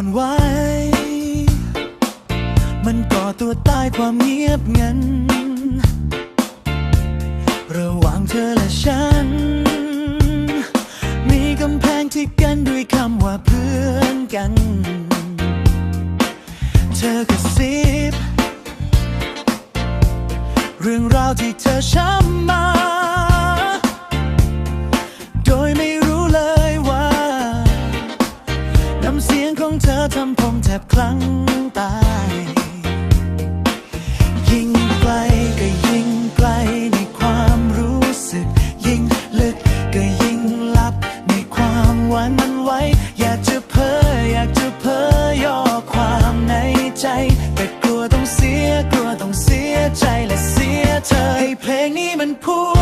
อนไหว มันก่อตัวใต้ความเงียบงัน ระหว่างเธอและฉัน มีกำแพงที่กันด้วยคำว่าเพื่อนกัน เธอกระซิบเรื่องราวที่เธอช้ำมา เธอทำผมแทบคลั่งตาย ยิ่งไกลก็ยิ่งไกลในความรู้สึก ยิ่งลึกก็ยิ่งลับในความหวานมันไวอยากจะเพ้ออยากจะเพ้อย่อความในใจ แต่กลัวต้องเสียกลัวต้องเสียใจและเสียเธอให้เพลงนี้มันพัว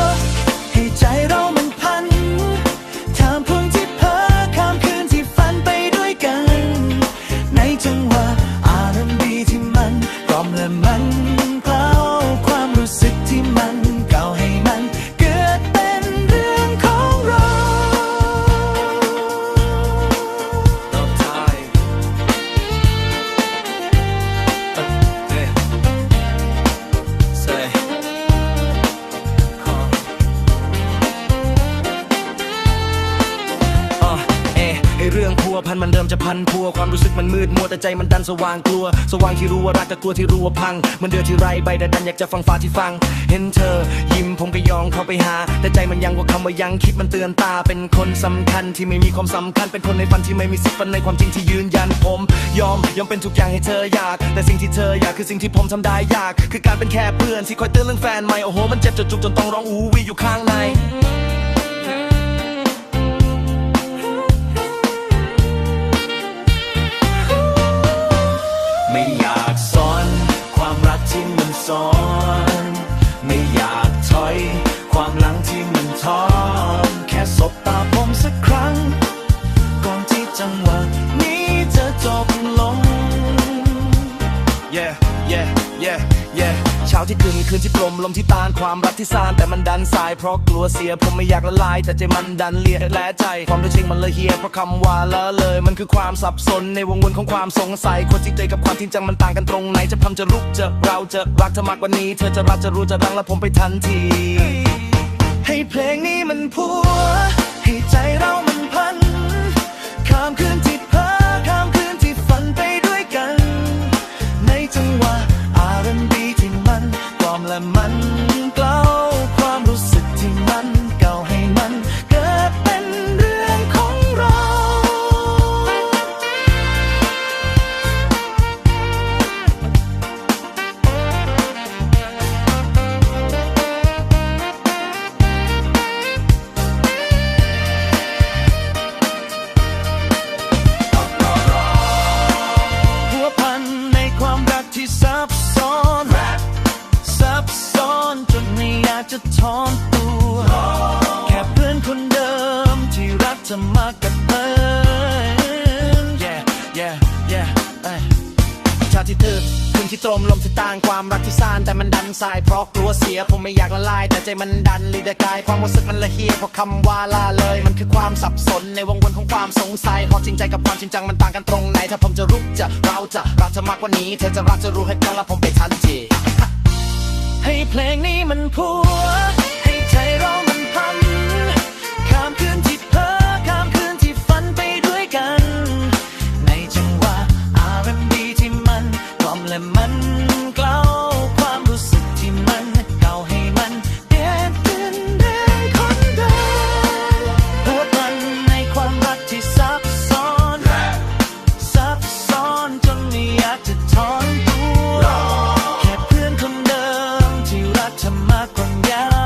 พัวพันมันเดิมจะพันพัวความรู้สึกมันมืดมัวแต่ใจมันดันสว่างกลัว สว่างที่รู้ว่ารักแต่กลัวที่รู้ว่าพังมันเดือดที่ไรใบแต่ดันอยากจะฟังฟ้าที่ฟัง เห็นเธอ ยิ้มผมก็ยองเข้าไปหา แต่ใจมันยังว่าคำว่ายังคิดมันเตือนตา เป็นคนสำคัญที่ไม่มีความสำคัญ เป็นคนในฝันที่ไม่มีสิทธิ์ฝันในความจริงที่ยืนยันผม ยอมยอมเป็นทุกอย่างให้เธออยาก แต่สิ่งที่เธออยากคือสิ่งที่ผมทำได้ยาก คือการเป็นแค่เพื่อนที่คอยเตือนเรื่องแฟนใหม่โอ้โหมันเจ็บจนจุกจนต้องร้องอู้วีอยู่ข้างในากถอย ความหลังที่มันท้อนแค่สบตาผมสักครั้ง ก่อนที่จังหวะนี้จะจบลง yeah yeah เช้าที่คืนคืนที่ปลมลมที่ตานความรักที่ซานแต่มันดันสายเพราะกลัวเสียผมไม่อยากละลาย แต่ใจมันดันเลียและใจ ความรู้จริงมันเลยเฮียเพราะคำว่าละเลย มันคือความสับสนในวงวนของความสงสัยคนจริงใจกับความจริงจังมันต่างกันตรงไหนจะพำจะลุกจะเราจะรักเธอมากกว่านี้เธอจะรักจะรู้จะรังและผมไปทันที ให้เพลงนี้มันพัวให้ใจเรามันพันข้ามคืนที่ มากกับเธอ yeah yeah yeah ชาที่ตื่นคืนที่ตรมลมที่ต่างความรักที่ซ่านแต่มันดันสายเพราะกลัวเสียผมไม่อยากละลาย แต่ใจมันดันลีดกาย ความรู้สึกมันละเฮียเพราะคำว่าลาเลย มันคือความสับสนในวงวนของความสงสัยพราะจริงใจกับความจริงจังมันต่างกันตรงไหนถ้าผมจะรุกจะเราจะรักเธอมากกว่านี้เธอจะรักจะรู้ให้กันและผมไปทันทีให้เพลงนี้มันพัว sama con ya